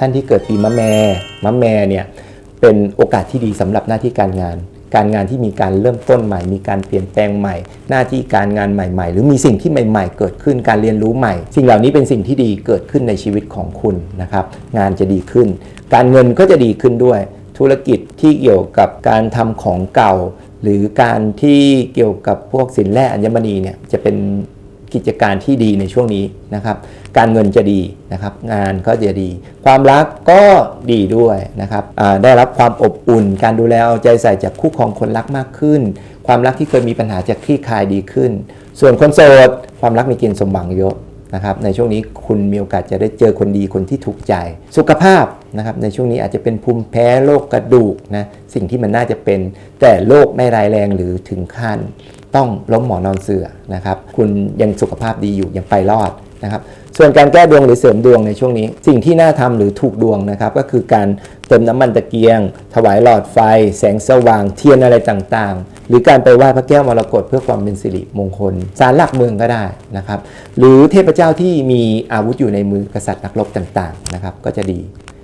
ท่านที่เกิดปีมะแม่มะแม่เนี่ยเป็นโอกาสที่ดีสำหรับหน้าที่การงาน การงานที่มีการเริ่มต้นใหม่ มีการเปลี่ยนแปลงใหม่ หน้าที่การงานใหม่ ๆ หรือมีสิ่งที่ใหม่ ๆ เกิดขึ้นการเรียนรู้ใหม่ สิ่งเหล่านี้เป็นสิ่งที่ดีเกิดขึ้นในชีวิตของคุณนะครับ งานจะดีขึ้น การเงินก็จะดีขึ้นด้วย ธุรกิจที่เกี่ยวกับการทำของเก่า หรือการที่เกี่ยวกับพวกสินแร่อัญมณีเนี่ยจะเป็น กิจการที่ดีในช่วงนี้นะครับ การเงินจะดีนะครับ งานก็จะดี ความรักก็ดีด้วยนะครับได้รับความอบอุ่น การดูแลเอาใจใส่จากคู่ครองคนรักมากขึ้น ความรักที่เคยมีปัญหาจะคลี่คลายดีขึ้น ส่วนคนโสดความรักมีเกณฑ์สมหวังเยอะ นะครับในช่วงนี้คุณมีโอกาสจะได้เจอคนดีคนที่ถูกใจ สุขภาพนะครับในช่วงนี้อาจจะเป็นภูมิแพ้โรคกระดูกนะสิ่งที่มันน่าจะเป็น แต่โรคไม่ร้ายแรงหรือถึงขั้นต้องล้มหมอนอนเสือนะครับคุณยังสุขภาพดีอยู่ยังไปรอด นะครับส่วนการแก้ดวงหรือเสริมดวงในช่วงนี้ สิ่งที่น่าทำหรือถูกดวงนะครับก็คือการเติมน้ำมันตะเกียง ถวายหลอดไฟ แสงสว่างเทียนอะไรต่างๆ หรือการไปไหว้พระแก้วมรกตเพื่อความเป็นสิริมงคลสารหลักเมืองก็ได้นะครับหรือเทพเจ้าที่มีอาวุธอยู่ในมือกษัตริย์นักรบต่างๆนะครับก็จะดี